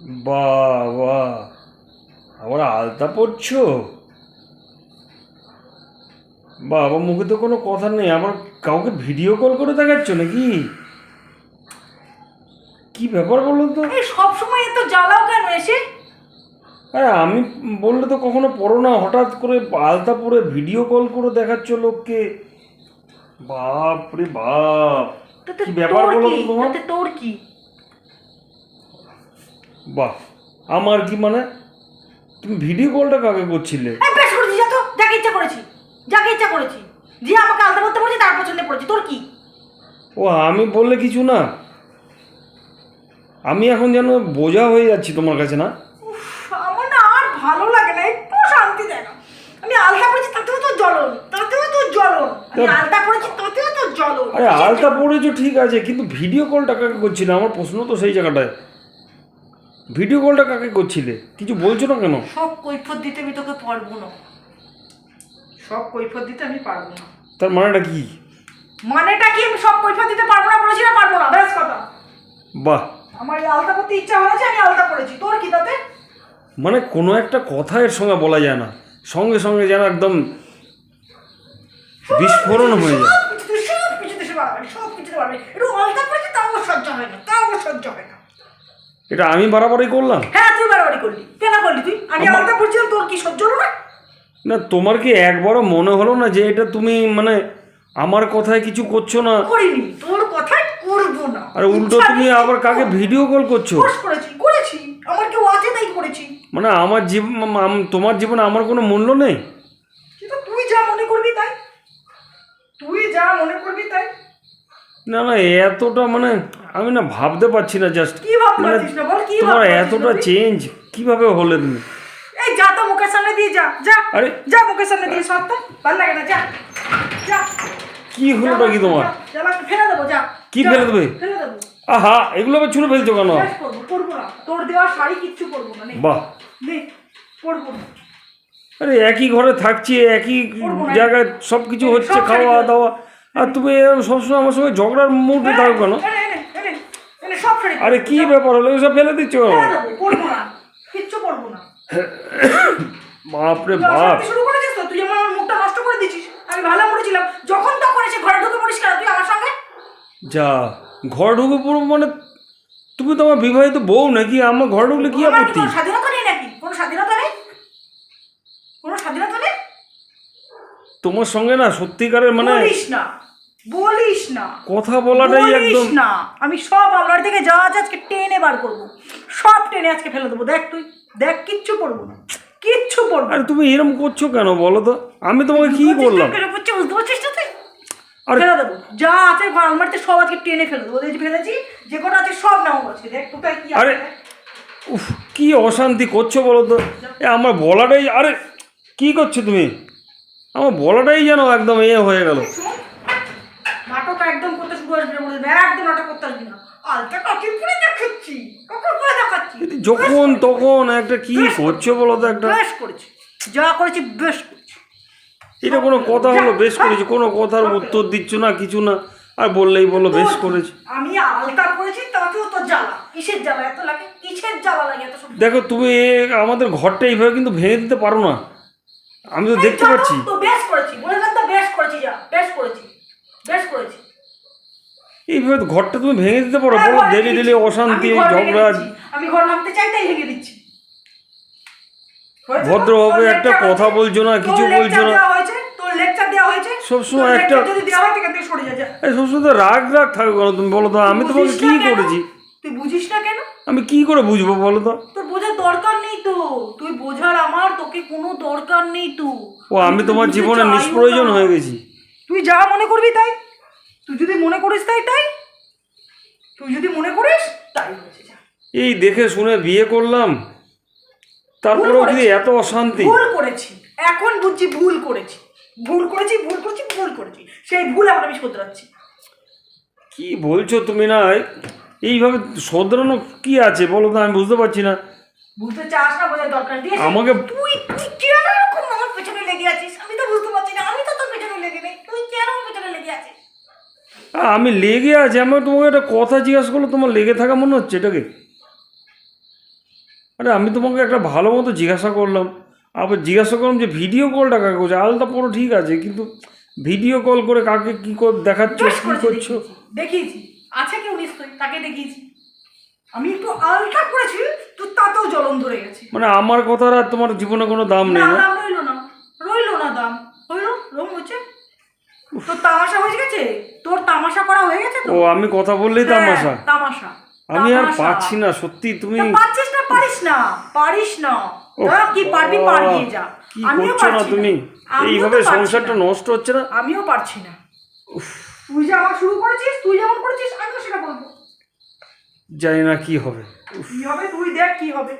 বাহ আবার আলতা পড়ছো? বাবা মুখে তো কোনো কথা নেই আবার কাউকে ভিডিও কল করে দেখাচ্ছ নাকি? কি ব্যাপার বলো তো? সব সময় এত জ্বালাও কেন এসে? আরে আমি বললে তো কখনো পড়ো না হঠাৎ করে আলতা পরে ভিডিও কল করে দেখাচ্ছ লোককে। বাপ রে বাপ কি ব্যাপার বলো তো তোমার? তোর কি? বাহ আমার কি মানে? তুমি ভিডিও কলটা কাকে করছিলে? বেশ করেছি যা তো যাকে ইচ্ছা করেছি যাকে ইচ্ছা করেছি। যে আমাকে আলাদা করতে বলেছে তার পছন্দে পড়েছি। তোর কি? ও আমি বললে কিছু না। আমি এখন যেন বোঝা হয়ে যাচ্ছি তোমার কাছে না? উফ, আমার না আর ভালো লাগে না একটু শান্তি দেয় না। আমি আলতা পড়েছি তাতেও তো জ্বলন তাতেও তো জ্বলন আমি তা- আলতা পড়েছি তাতেও তো জ্বলন আরে আলতা পড়েছো ঠিক আছে কিন্তু ভিডিও কলটা কাকে করছিলে? আমার প্রশ্ন তো সেই জায়গাটায়। ভিডিও কলটা কাকে করছিলে? কিছু বলছো না কেন? সব কৈফত দিতে আমি তোকে পারব না। সব কৈফত দিতে আমি পারব না। তার মানেটা কি? মানেটা কি? আমি সব কৈফত দিতে পারব না বলেছি না পারব না ব্যাস কথা। বাহ। আমার এই আলতা করতে ইচ্ছা হয়েছে আমি আলতা করেছি। তোর কি তাতে? মানে কোনো একটা কথা এর সঙ্গে বলা যায় না। সঙ্গে সঙ্গে যেন একদম বিস্ফোরণ হয়ে যায়। সব কিছুতে কিছুতে সে বাড়াবে সব কিছুতে বাড়াবে একটু আলতা করেছি তাও সহ্য হয় না তাও সহ্য হয় না। এটা আমি বাড়াবাড়ি করলাম? হ্যাঁ তুই বাড়াবাড়ি করলি। কেন করলি তুই? আমি আমার- আলতা তোর কি সহ্য হলো না? না তোমার কি একবারও মনে হলো না যে এটা তুমি মানে আমার কথায় কিছু করছ না? করিনি তোর কথাই করব না। আর উল্টো তুমি আবার কাকে ভিডিও কল করছ? করেছি করেছি। আমার কেউ আছে তাই করেছি। মানে আমার জীবন তোমার জীবনে আমার কোনো মূল্য নেই? কিন্তু তুই যা মনে করবি তাই। তুই যা মনে করবি তাই। না না এতটা মানে আমি না ভাবতে পারছি না জাস্ট কি ভাবতে মানে পারছিস না বল কি তোমার এতটা চেঞ্জ কীভাবে হলে তুমি? এই যা তো মুখের সামনে দিয়ে যা যা আরে যা মুখের সামনে দিয়ে সব তো ভালো লাগে না যা যা। কি হলোটা কি তোমার? ফেলে দেবো যা। কি ফেলে দেবে? ফেলে দেবো। আহা এগুলো আবার ছুঁড়ে ফেলছো কেন? করব না। তোর দেওয়া শাড়ি কিচ্ছু করব না বাহ। নে না। আরে একই ঘরে থাকছি একই জায়গায় সব কিছু হচ্ছে খাওয়া দাওয়া। আর তুমি এরকম সবসময় আমার সঙ্গে ঝগড়ার মুডে থাকো কেন? আরে কি ব্যাপার হলো? সব ফেলে দিচ্ছ? করব না কিচ্ছু করব না। বাপরে তুই বাপ। শুরু করেছিস তো? তুই আমার মুখটা নষ্ট করে দিচ্ছিস। আমি ভালো মরেছিলাম। যখন তখন এসে ঘরে ঢুকে পড়িস কেন? তুই আমার সঙ্গে? যা ঘর ঢুকে পড়ব মানে তুমি তো আমার বিবাহিত বউ নাকি? আমার ঘর ঢুকলে কি আপত্তি? স্বাধীনতা নেই নাকি? কোনো স্বাধীনতা নেই? কোনো স্বাধীনতা নেই? তোমার সঙ্গে না সত্যিকারের মানে না। বলিস না। কথা বলাটাই একদম না। আমি সব আলমারি থেকে যা আছে আজকে টেনে বার করব। সব টেনে আজকে ফেলে দেবো। দেখ তুই। দেখ কিচ্ছু পড়ব না। কিচ্ছু পড়ব আরে তুমি এরকম করছ কেন বলো তো? আমি তোমাকে কি কেন করছিস? বুঝতে পারছিস না তুই? ফেলে দেবো। যা আছে আলমারিতে সব আজকে টেনে ফেলে দেবো। এই যে ফেলেছি যে কটা আছে সব নাও দেখ কোথায় কি আরে উফ কি অশান্তি করছ বলো তো? এ আমার বলাটাই আরে কি করছ তুমি? আমার বলাটাই যেন একদম এ হয়ে গেল শোন, নাটক একদম করতে শুরু আসবি না একদম নাটক করতে আসবি না। আলটা কাকির করে দেখাচ্ছি। কাকুর করে দেখাচ্ছি। যখন তখন একটা কি করছ। বলো তো একটা? বেশ করেছি। যা করেছি বেশ করেছি। এটা কোনো কথা হলো? বেশ করেছি। কোনো কথার উত্তর দিচ্ছ না কিছু না? আর বললেই বলো বেশ করেছি। আমি আলতা করেছি তাতেও তো জ্বালা। কিসের জ্বালা? এত লাগে? কিসের জ্বালা লাগে এত দেখো তুমি আমাদের ঘরটা এইভাবে কিন্তু ভেঙে দিতে পারো না। আমি তো দেখতে পাচ্ছি। তো বেশ করেছি। বললাম তো বেশ করেছি যা। বেশ করেছি। এইভাবে ঘরটা তুমি ভেঙে দিতে পারো বলো ডেলি ডেলি অশান্তি ঝগড়া। আমি ঘর ভাঙতে চাই তাই ভেঙে দিচ্ছি। ভদ্রভাবে একটা কথা বলছো না, কিছু বলছো না। সবসময় একটা- সবসময় রাগ রাগ থাকো কেন তুমি বলো তো আমি তোমাকে কি করেছি? তুই বুঝিস না কেন? আমি কি করে বুঝব বলো তো? তোর বোঝার দরকার নেই তো। তুই বোঝার আমার তোকে কোনো দরকার নেই তো। ও আমি তোমার জীবনে নিষ্প্রয়োজন হয়ে গেছি। তুই যা মনে করবি তাই। তুই যদি মনে করিস তাই তাই। তুই যদি মনে করিস তাই হয়েছে যা। এই দেখে শুনে বিয়ে করলাম তারপরেও কি এত অশান্তি। ভুল করেছি। এখন বুঝছি ভুল করেছি। ভুল করেছি ভুল করেছি ভুল করেছি। সেই ভুল এখন আমি শোধরাচ্ছি। কি বলছো তুমি না? এইভাবে শোধরানো কি আছে বলো তো আমি বুঝতে পারছি না। বুঝতে চাস না বোঝার দরকার নেই। আমাকে তুই তুই কেন এরকম আমার পেছনে লেগে আছিস আমি তো বুঝতে পারছি না আমি তো তোর পেছনে লেগে নেই তুই কেন আমার পেছনে লেগে আছিস আ, আমি লেগে আছি আমি তোমাকে একটা কথা জিজ্ঞাসা করল তোমার লেগে থাকা মনে হচ্ছে এটাকে আরে আমি তোমাকে একটা ভালো মতো জিজ্ঞাসা করলাম। আবার জিজ্ঞাসা করলাম যে ভিডিও কলটা কাকে করছ? আলতা পুরো ঠিক আছে কিন্তু ভিডিও কল করে কাকে কি কর দেখাচ্ছ কি করছ দেখিয়েছি, আছে কেউ নিশ্চয়ই? তাকে দেখিয়েছি। আমি একটু আলটা করেছি তো তাতেও জ্বলন ধরে গেছে। মানে আমার কথার আর তোমার জীবনে কোনো দাম নেই না রইল না। রইল না দাম। হইল রং হচ্ছে। তোর তামাশা হয়ে গেছে? তোর তামাশা করা হয়ে গেছে তো? ও আমি কথা বললেই হ্যাঁ, তামাশা। তামাশা। আমি আর না সত্যি তুমি পারছিস না পারিস না পারিস না। কি পারবি পারিয়ে যা। আমিও করছ না তুমি? এইভাবে সংসারটা নষ্ট হচ্ছে না? আমিও পারছি না। তুই যে আবার শুরু করেছিস তুই যেমন করেছিস আমিও সেটা বলব। জানি না কি হবে। কি হবে তুই দেখ কি হবে।